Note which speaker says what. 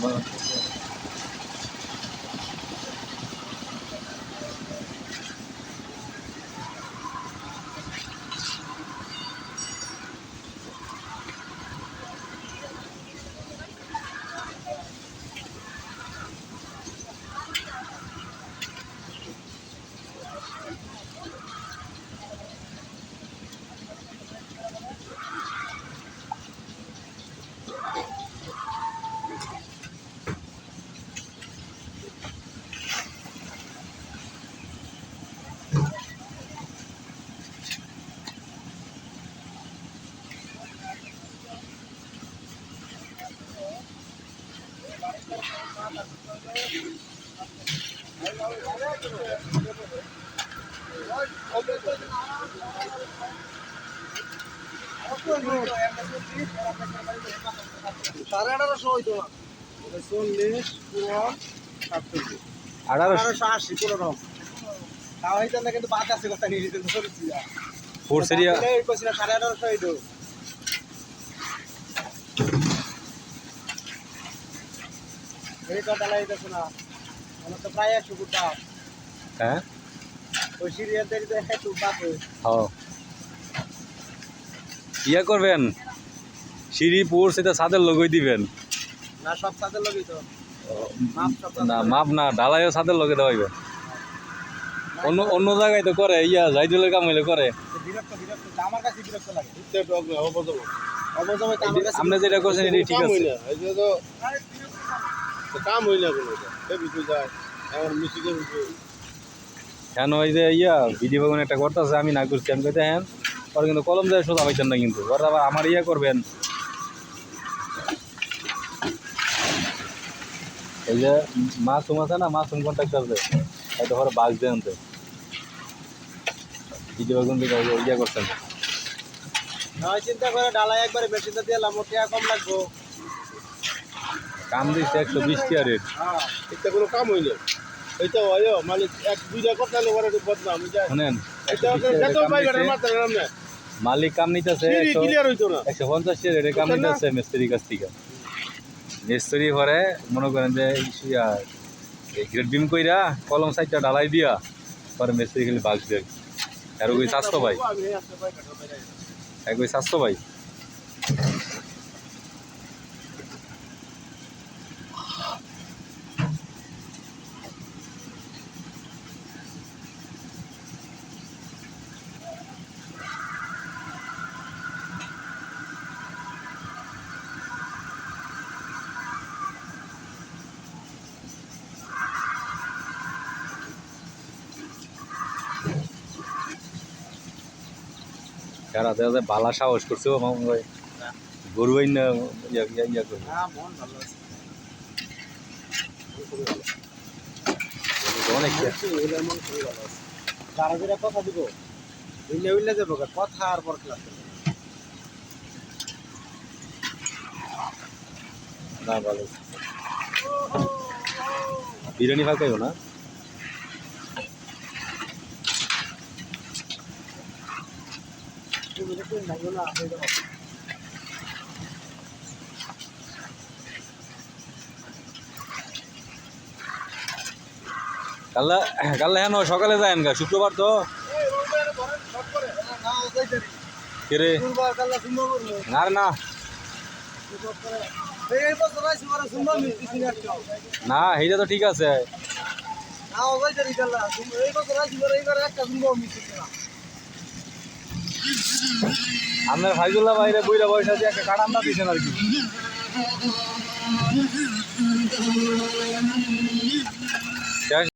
Speaker 1: manta সাড়ে আঠারোশো হইতো না। চল্লিশ পুরন সাতচল্লিশ।
Speaker 2: আঠারোশো।
Speaker 1: আঠারোশো আশি কোনো রকম তাও হইতো না কিন্তু বাদ আছে কথা নিয়ে
Speaker 2: ফোর সেরিয়া
Speaker 1: সাড়ে আঠারোশো হইতো। এই কথা লাগাইতেছে না আমার তো প্রায় একশো ফুট দাম
Speaker 2: হ্যাঁ?
Speaker 1: ওই সিরিয়াল পাবে
Speaker 2: ও ইয়া করবেন? সিঁড়ি পুর সেটা ছাদের লগই দিবেন।
Speaker 1: না সব সাথে লগই তো। মাপ
Speaker 2: না মাপ না ঢালাইও ছাদের লগে দেওয়াইবে অন্য অন্য জায়গায় তো করে ইয়া জাইদুলের কাম হইলে করে।
Speaker 1: বিরক্ত বিরক্ত আমার কাছে বিরক্ত লাগে। অবজমে তো আমার কাছে
Speaker 2: আপনি যেটা করছেন এটি ঠিক আছে।
Speaker 3: কাম হই না কোনো সে যায় আমার মিশিকে বিষয়
Speaker 2: কেন ওই যে ইয়া ভিডিও বাগান একটা করতেছে আমি না করছি। আমি কইতে হ্যাঁ ওরা কিন্তু কলম যায় সোজা পাইছেন না কিন্তু। ওরা আবার আমার ইয়া করবেন। এই যে মাসুম আছে না মাসুম কন্ট্রাক্টর যে হয়তো ওরা বাস দেন তো ভিডিও বাগান থেকে ইয়া করছেন
Speaker 1: নয় চিন্তা করে ডালাই একবারে তো দিলাম ওটা কম লাগবো।
Speaker 2: কাম দিচ্ছে একশো বিশ টিয়া রেট
Speaker 3: এটা কোনো কাম হই না এটা হয় মালিক এক দুইটা কথা হলে ওরা একটু বদনাম
Speaker 2: শোনেন মালিক কাম নিতেছে একশো পঞ্চাশ টিয়া রেটে কাম নিতেছে মিস্ত্রির কাছ থেকে। মিস্ত্রি পরে মনে করেন যে গ্রেড বিম কইরা কলম সাইডটা ঢালাই দিয়া পরে মিস্ত্রি খালি বাঘ দেয় আর ওই স্বাস্থ্য ভাই। এক ওই স্বাস্থ্য ভাই। কারা দেখা যায় বালা সাহস করছে ভাই। গরু না ইয়া ইয়া ইয়া করবে।
Speaker 1: হ্যাঁ মন
Speaker 2: অনেক
Speaker 1: যেটা কথা দিব উইলে উইলে যাব গা, কথা আর পর ক্লাস
Speaker 2: না। ভালো। বিরিয়ানি ফাঁকাইও না
Speaker 1: তুমি দেখুন না না হয়ে যাব
Speaker 2: সকালে যায়েন গা, শুক্রবার তো।
Speaker 1: না।
Speaker 2: না এইটা তো ঠিক আছে।
Speaker 1: না কাল্লা এই বছর এইবার একটা সুন্দর মিষ্টি
Speaker 2: আপনার ফাইজুল্লাহ বাইরে বইরা বয়সা দিয়ে একটা না দিয়েছেন আর কি।